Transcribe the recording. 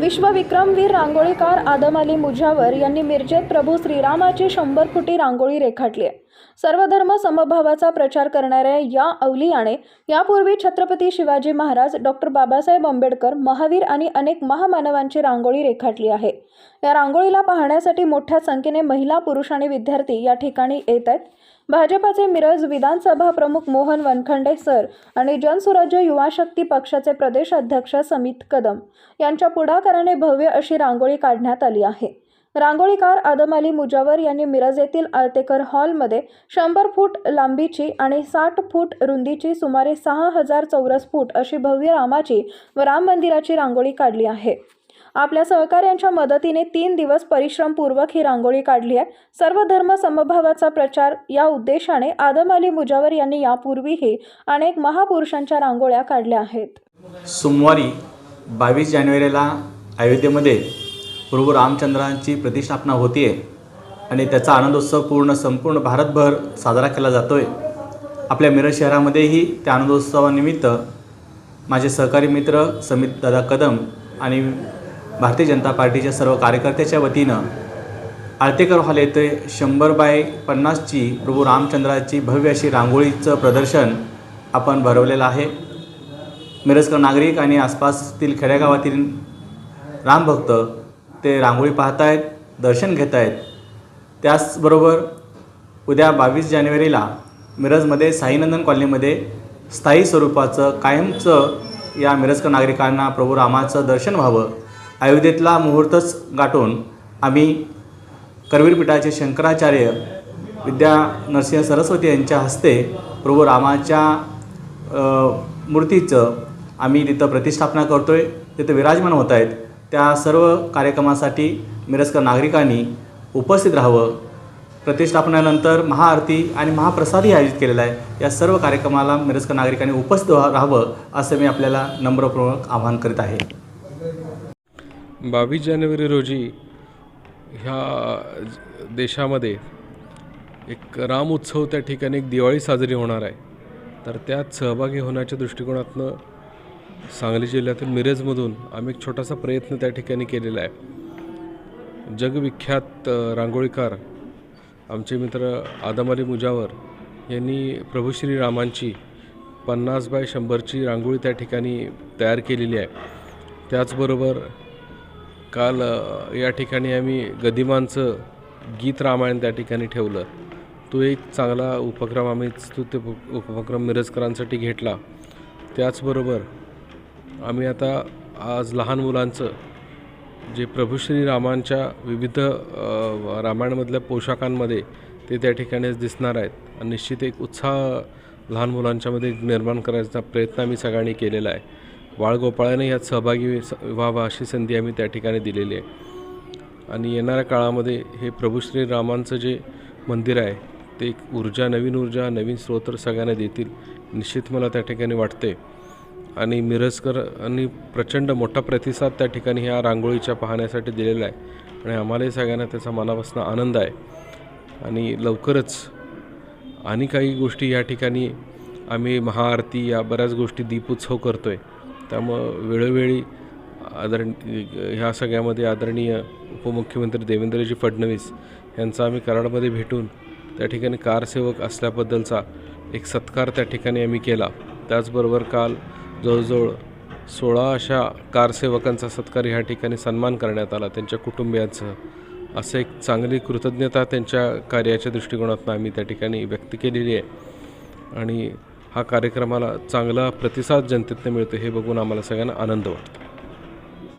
विश्वविक्रमवीर रांगोळीकार आदम अली मुजावर यांनी मिरजेत प्रभू श्रीरामाची शंभर फुटी रांगोळी रेखाटली. आहे सर्वधर्म समभावाचा प्रचार करणाऱ्या या अवलियाने यापूर्वी छत्रपती शिवाजी महाराज डॉक्टर बाबासाहेब आंबेडकर महावीर आणि अनेक महामानवांची रांगोळी रेखाटली आहे. या रांगोळीला पाहण्यासाठी मोठ्या संख्येने महिला पुरुष आणि विद्यार्थी या ठिकाणी येत आहेत. भाजपाचे मिरज विधानसभा प्रमुख मोहन वनखंडे सर आणि जनसुराज्य युवा शक्ती पक्षाचे प्रदेश अध्यक्ष समित कदम यांच्या पुढाकाराने भव्य अशी रांगोळी काढण्यात आली आहे. रांगोळीकार आदम अली मुजावर यांनी मिरज येथील आळतेकर हॉलमध्ये शंभर फूट लांबीची आणि साठ फूट रुंदीची सुमारे सहा हजार चौरस फूट अशी भव्य रामाची व राम मंदिराची रांगोळी काढली आहे. आपल्या सहकाऱ्यांच्या मदतीने तीन दिवस परिश्रमपूर्वक ही रांगोळी काढली आहे. सर्व धर्म समभावाचा प्रचार या उद्देशाने आदम अली मुजावर यांनी यापूर्वीही अनेक महापुरुषांच्या रांगोळ्या काढल्या आहेत. सोमवारी बावीस जानेवारीला अयोध्येमध्ये प्रभू रामचंद्रांची प्रतिष्ठापना होती आहे आणि त्याचा आनंदोत्सव पूर्ण संपूर्ण भारतभर साजरा केला जातो आहे आपल्या मिरज शहरामध्येही त्या आनंदोत्सवानिमित्त माझे सहकारी मित्र समित दादा कदम आणि भारतीय जनता पार्टीच्या सर्व कार्यकर्त्याच्या वतीनं आळतेकर हॉल येथे शंभर बाय पन्नासची प्रभू रामचंद्राची भव्य अशी रांगोळीचं प्रदर्शन आपण भरवलेलं आहे. मिरजकर नागरिक आणि आसपासतील खेड्यागावातील रामभक्त ते रांगोळी पाहतायत दर्शन घेत आहेत त्याचबरोबर उद्या बावीस जानेवारीला मिरजमध्ये साईनंदन कॉलनीमध्ये स्थायी स्वरूपाचं कायमचं या मिरजकर नागरिकांना प्रभू रामाचं दर्शन व्हावं. अयोध्येतला मुहूर्तच गाठून आम्ही करवीर पीठाचे शंकराचार्य विद्या नरसिंह सरस्वती यांच्या हस्ते प्रभू रामाच्या मूर्तीचं आम्ही तिथं प्रतिष्ठापना करतो आहे तिथं विराजमान होत आहेत. त्या सर्व कार्यक्रमासाठी मिरजकर नागरिकांनी उपस्थित राहावं. प्रतिष्ठापनेनंतर महाआरती आणि महाप्रसादही आयोजित केलेला आहे. या सर्व कार्यक्रमाला मिरजकर नागरिकांनी उपस्थित राहावं असं मी आपल्याला नम्रपूर्वक आवाहन करीत आहे. बावीस जानेवारी रोजी ह्या ज- देशामध्ये एक राम उत्सव त्या ठिकाणी एक दिवाळी साजरी होणार आहे. तर त्यात सहभागी होण्याच्या दृष्टिकोनातनं सांगली जिल्ह्यातील मिरजमधून आम्ही एक छोटासा प्रयत्न त्या ठिकाणी केलेला आहे. जगविख्यात रांगोळीकार आमचे मित्र आदम अली मुजावर यांनी प्रभू श्री रामांची पन्नास बाय शंभरची रांगोळी त्या ठिकाणी तयार केलेली आहे. त्याचबरोबर काल या ठिकाणी आम्ही गदिमांचं गीत रामायण त्या ठिकाणी ठेवलं. तो एक चांगला उपक्रम आम्ही स्तुत्य उप- उपक्रम मिरजकरांसाठी घेतला. त्याचबरोबर आम्ही आता आज लहान मुलांचं जे प्रभू श्री रामांच्या विविध रामायणमधल्या रामायणामधल्या पोशाखांमध्ये ते त्या ठिकाणीच दिसणार आहेत. आणि निश्चित एक उत्साह लहान मुलांच्यामध्ये निर्माण करायचा प्रयत्न आम्ही सगळ्यांनी केलेला आहे. बाळगोपाळाने यात सहभागी स- व्हावा अशी संधी आम्ही त्या ठिकाणी दिलेली आहे. आणि येणाऱ्या काळामध्ये हे प्रभू श्रीरामांचं जे मंदिर आहे ते एक ऊर्जा नवीन ऊर्जा नवीन स्रोत सगळ्यांना देतील निश्चित मला त्या ठिकाणी वाटते. आणि मिरजकर आणि प्रचंड मोठा प्रतिसाद त्या ठिकाणी ह्या रांगोळीच्या पाहण्यासाठी दिलेला आहे. आणि आम्हालाही सगळ्यांना त्याचा मनापासून आनंद आहे. आणि लवकरच आणि काही गोष्टी या ठिकाणी आम्ही महाआरती या बऱ्याच गोष्टी दीपोत्सव करतो आहे त्यामुळं वेळोवेळी आदरण ह्या सगळ्यामध्ये आदरणीय उपमुख्यमंत्री देवेंद्रजी फडणवीस यांचा आम्ही कराडमध्ये भेटून त्या ठिकाणी कारसेवक असल्याबद्दलचा एक सत्कार त्या ठिकाणी आम्ही केला. त्याचबरोबर काल जवळजवळ सोळा अशा कारसेवकांचा सत्कार ह्या ठिकाणी सन्मान करण्यात आला त्यांच्या कुटुंबियांसह. असं एक चांगली कृतज्ञता त्यांच्या कार्याच्या दृष्टिकोनातून आम्ही त्या ठिकाणी व्यक्त केलेली आहे. आणि हा कार्यक्रमाला चांगला प्रतिसाद जनतेतनं मिळतो हे बघून आम्हाला सगळ्यांना आनंद वाटतो